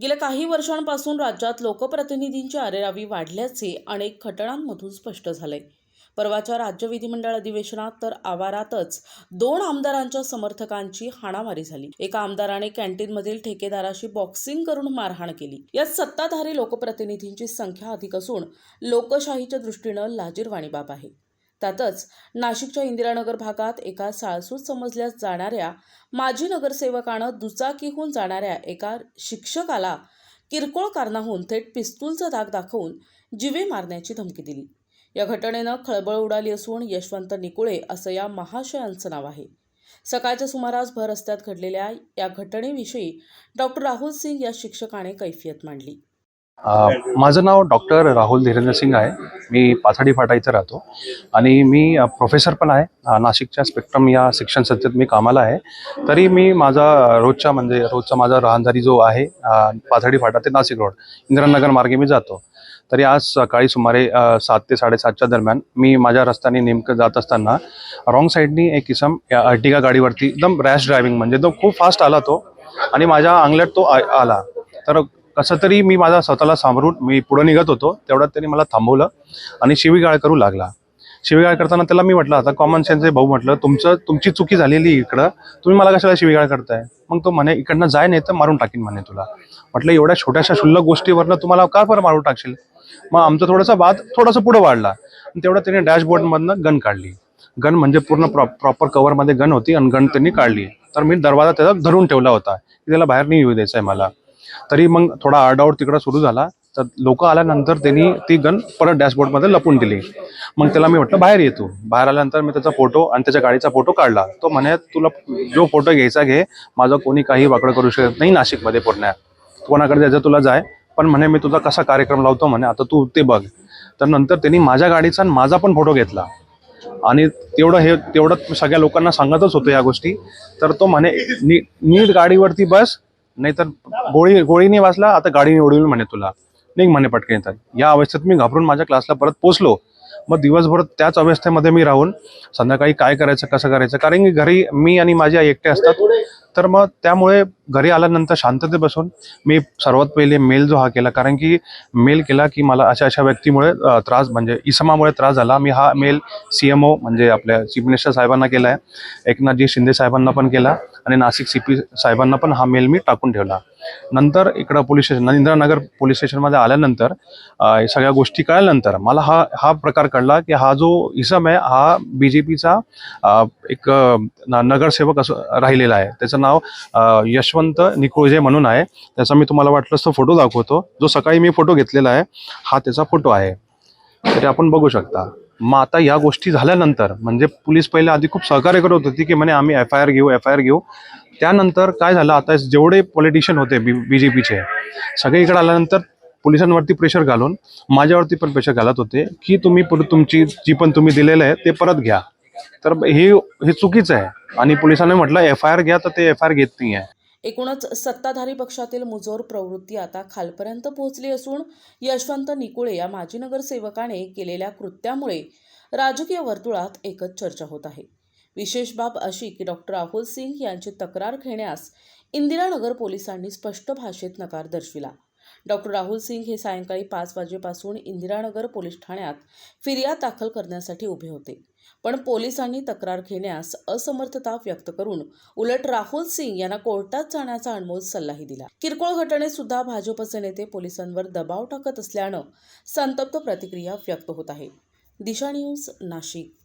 गेल्या काही वर्षांपासून राज्यात लोकप्रतिनिधींची अरेरावी वाढल्याचे अनेक घटनांमधून स्पष्ट झाले परवाच्या राज्य विधिमंडळ अधिवेशनात तर आवारातच दोन आमदारांच्या समर्थकांची हाणामारी झाली. एका आमदाराने कॅन्टीनमधील ठेकेदाराशी बॉक्सिंग करून मारहाण केली. यात सत्ताधारी लोकप्रतिनिधींची संख्या अधिक असून लोकशाहीच्या दृष्टीनं लाजीरवाणी बाब आहे. त्यातच नाशिकच्या इंदिरानगर भागात एका साळसूत समजल्या जाणाऱ्या माजी नगरसेवकानं दुचाकीहून जाणाऱ्या एका शिक्षकाला किरकोळ कारणाहून थेट पिस्तूलचा दाग दाखवून जिवे मारण्याची धमकी दिली. या घटनेनं खळबळ उडाली असून यशवंत निकुळे असं या महाशयांचं नाव आहे. सकाळच्या सुमारास भर रस्त्यात घडलेल्या या घटनेविषयी डॉक्टर राहुल सिंग या शिक्षकाने कैफियत मांडली. माझं नाव डॉक्टर राहुल धीरेंद्र सिंग आहे. मी पाथर्डी फाटा इथं राहतो. आणि मी प्रोफेसर पण आहे. नाशिकच्या स्पेक्ट्रम या शिक्षण संस्थेत मी कामाला आहे. तरी मी माझा रोजचा म्हणजे रोजचा माझा राहणदारी जो आहे अ, फाटा ते नाशिक रोड इंदिरानगर मार्गे मी जातो. तरी आज सकाळी सुमारे सात ते साडेसातच्या दरम्यान मी माझ्या रस्त्याने नेमकं जात असताना रॉंग साईडनी एक किसम या अर्टिगा गाडीवरती एकदम रॅश ड्रायव्हिंग म्हणजे तो खूप फास्ट आला तो. आणि माझ्या अंगल्यात तो आ- आला. तर कसं तरी मी माझा स्वतःला सांभाळून मी पुढं निघत होतो. तेवढ्यात त्यांनी मला थांबवलं आणि शिवीगाळ करू लागला. शिवीगाळ करताना त्याला मी म्हटलं आता कॉमन सेन्सचे भाऊ म्हटलं तुमचं तुमची चुकी झालेली इकडं तुम्ही मला कशाला शिवीगाळ करताय? मग तो म्हणे इकडनं जाय नाही तर मारून टाकीन म्हणे तुला. म्हटलं एवढ्या छोट्याशा शुल्लक गोष्टीवरनं तुम्हाला का बरं मारून टाकशील? मग आमचा थोडासा वाद थोडासा पुढं वाढला. आणि तेवढं त्याने डॅशबोर्डमधनं गन काढली. गन म्हणजे पूर्ण प्रॉ प्रॉपर कवरमध्ये गन होती आणि गन त्यांनी काढली. तर मी दरवाजा त्याचा धरून ठेवला होता की त्याला बाहेर नाही येऊ द्यायचं आहे मला. तरी मग थोडा आरडाओड तिकडं सुरू झाला. तर लोक आल्यानंतर त्यांनी ती गन परत डॅशबोर्डमध्ये लपून दिली. मग त्याला मी म्हटलं बाहेर येतो बाहेर आल्यानंतर मी त्याचा फोटो आणि त्याच्या गाडीचा फोटो काढला. तो म्हणे तुला जो फोटो घ्यायचा घे. माझं कोणी काही वाकडं करू शकत नाही नाशिकमध्ये पूर्ण कोणाकडे जायचं तुला जाय. पण म्हणे मी तुझा कसा कार्यक्रम लावतो म्हणे आता तू ते बघ. तर नंतर त्यांनी माझ्या गाडीचा आणि माझा पण फोटो घेतला. आणि तेवढं हे तेवढं सगळ्या लोकांना सांगतच होतो या गोष्टी. तर तो म्हणे नीट गाडीवरती बस. नाहीतर गोळी गोळीने वाचला आता गाडीने उडवली म्हणे तुला. निघ म्हणे पटकन येतात या अवस्थेत मी घाबरून माझ्या क्लासला परत पोचलो. मग दिवसभर त्याच अवस्थेमध्ये मी राहून संध्याकाळी काय करायचं कसं करायचं? कारण की घरी मी आणि माझ्या आई एकटे असतात. तर मग त्यामुळे घरी आल्यानंतर शांतते बसून मी सर्वात पहिले मेल जो हा केला कारण की मेल केला की मला अशा अशा व्यक्तीमुळे त्रास म्हणजे इसमामुळे त्रास झाला. मी हा मेल सी एम ओ म्हणजे आपल्या चीफ मिनिस्टर साहेबांना केला आहे. एकनाथजी शिंदे साहेबांना पण केला आणि नाशिक सी पी साहेबांना पण हा मेल मी टाकून ठेवला. नंतर इकडं पोलीस स्टेशन इंदिरानगर पोलीस स्टेशनमध्ये आल्यानंतर सगळ्या गोष्टी कळल्यानंतर मला हा हा प्रकार कळला की हा जो इसम आहे हा बी जे पीचा एक न- नगरसेवक असं राहिलेला आहे. त्याचं नाव यशवंत निकोजे म्हणून आहे. त्याचा मी तुम्हाला वाटलंच तो फोटो दाखवतो. जो सकाळी मी फोटो घेतलेला आहे हा त्याचा फोटो आहे. तरी आपण बघू शकता. मग आता या गोष्टी झाल्यानंतर म्हणजे पोलीस पहिले आधी खूप सहकार्य करत होती की म्हणे आम्ही एफ आय आर घेऊ एफ आय आर घेऊ. त्यानंतर काय झालं आता जेवढे पॉलिटिशियन होते बी बी जे पीचे सगळे इकडे आल्यानंतर पोलिसांवरती प्रेशर घालून माझ्यावरती पण प्रेशर घालत होते की तुम्ही तुमची जी पण तुम्ही दिलेलं आहे ते परत घ्या. तर हे हे चुकीचं आहे. आणि पोलिसांनी म्हटलं एफ आय आर घ्या तर ते एफ आय आर घेत नाही आहे एकूणच सत्ताधारी पक्षातील मुजोर प्रवृत्ती आता खालपर्यंत पोहोचली असून यशवंत निकुळे या माजी नगरसेवकाने केलेल्या कृत्यामुळे राजकीय वर्तुळात एकच चर्चा होत आहे. विशेष बाब अशी की डॉक्टर राहुल सिंग यांची तक्रार घेण्यास इंदिरानगर पोलिसांनी स्पष्ट भाषेत नकार दर्शविला. डॉक्टर राहुल सिंग हे सायंकाळी पाच वाजेपासून इंदिरानगर पोलीस ठाण्यात फिर्याद दाखल करण्यासाठी उभे होते. पण पोलिसांनी तक्रार घेण्यास असमर्थता व्यक्त करून उलट राहुल सिंग यांना कोर्टात जाण्याचा अनमोल सल्लाही दिला. किरकोळ घटनेत सुद्धा भाजपचे नेते पोलिसांवर दबाव टाकत असल्यानं संतप्त प्रतिक्रिया व्यक्त होत आहे. दिशा न्यूज नाशिक.